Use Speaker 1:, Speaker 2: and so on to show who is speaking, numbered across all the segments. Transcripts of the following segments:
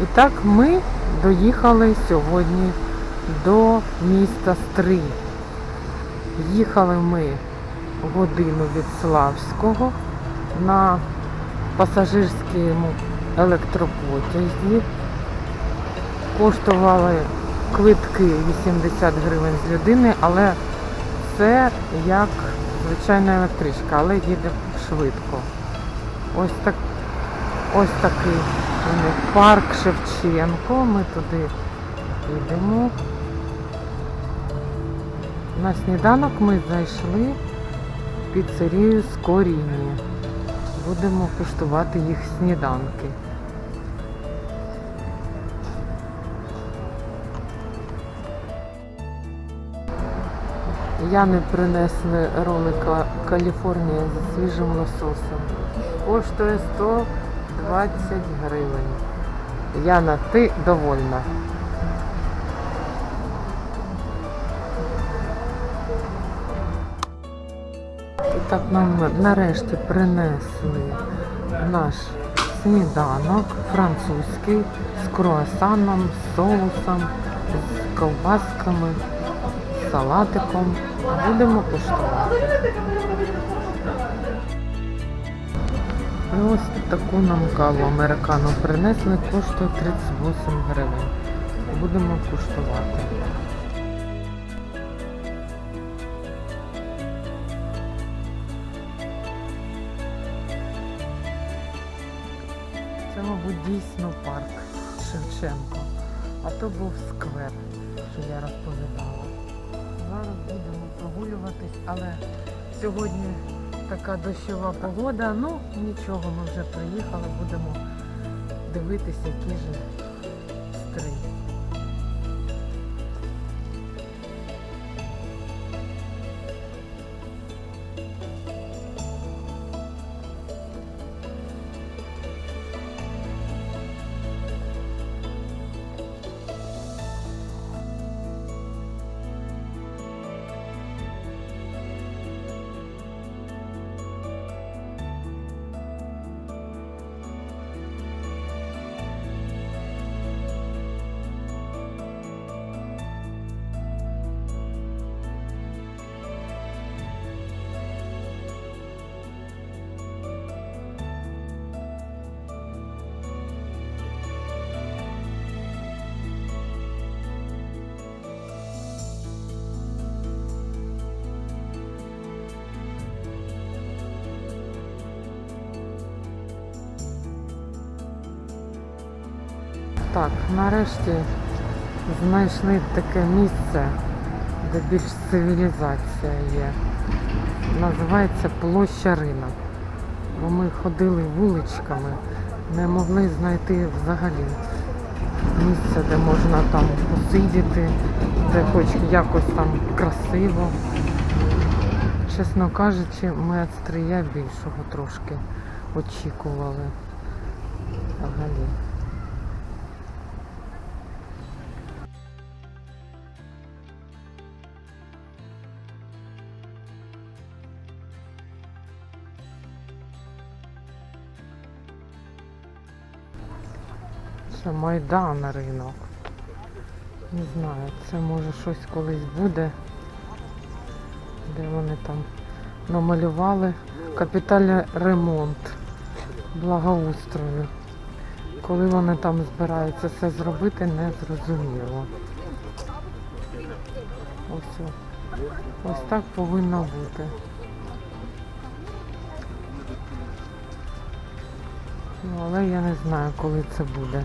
Speaker 1: І так ми доїхали сьогодні до міста Стрий. Їхали ми годину від Славського на пасажирському електропотязі. Коштували квитки 80 гривень з людини, але це як звичайна електричка, але їде швидко. Ось так ось такий парк Шевченко. Ми туди йдемо. На сніданок ми зайшли в піцерію Скоріні. Будемо куштувати їх сніданки. Яни принесли ролика Каліфорнія зі свіжим лососем. Коштує 120 гривень. Яна, ти довольна. І так нам нарешті принесли наш сніданок французький з круасаном, з соусом, з ковбасками, з салатиком. Будемо куштувати. Ось таку нам каву американу принесли, коштує 38 гривень. Будемо куштувати. Це, мабуть, дійсно парк Шевченко. А то був сквер, що я розповідала. Зараз будемо прогулюватись, але сьогодні така дощова погода. Ну, нічого, ми вже приїхали, будемо дивитися, які ж стрий. Так, нарешті знайшли таке місце, де більш цивілізація є. Називається площа ринок. Бо ми ходили вуличками, не могли знайти взагалі місце, де можна там посидіти, де хоч якось там красиво. Чесно кажучи, ми від стрия більшого трошки очікували. Взагалі. Це Майдан ринок. Не знаю, це може щось колись буде. Де вони там намалювали капітальний ремонт благоустрою. Коли вони там збираються це зробити, не зрозуміло. Ось, ось так повинно бути. Ну, але я не знаю, коли це буде.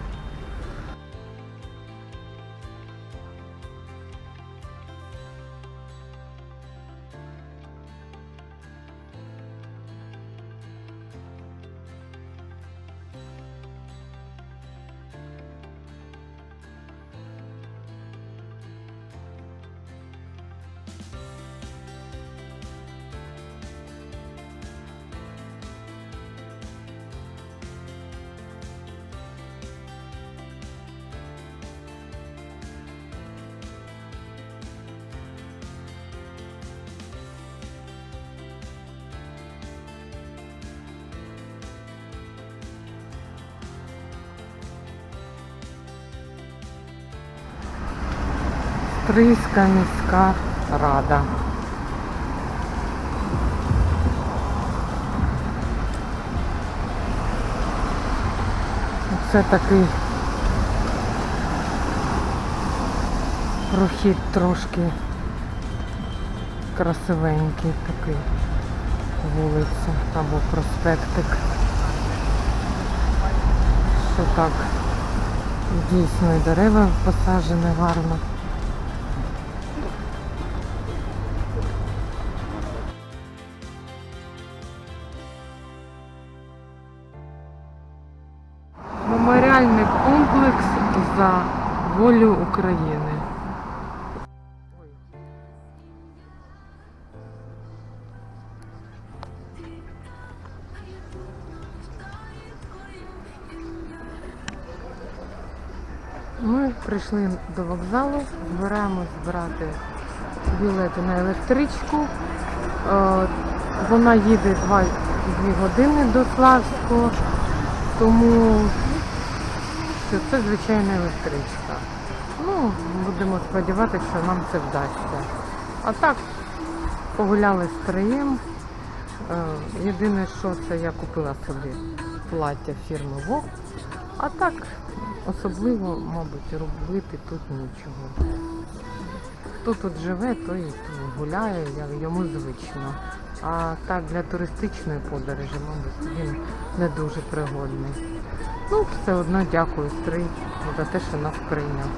Speaker 1: Стрийська міська рада. Це такий прохід трошки красивенький такий вулиця або проспектик. Що так дійсно і дерева посаджені гарно. Волю України. Ми прийшли до вокзалу, збираємось збирати білети на електричку. Е, Вона їде 2 години до Славського, тому що це звичайна електричка. Ну, будемо сподіватися, що нам це вдасться. А так, погуляли з троєм. Е, Єдине, що це я купила собі плаття фірми Вог. А так, особливо, мабуть, робити тут нічого. Хто тут живе, той тут гуляє, йому звично. А так для туристичної подорожі, мабуть, він не дуже пригодний. Ну, все одно дякую Стрий за те, що нас прийняв.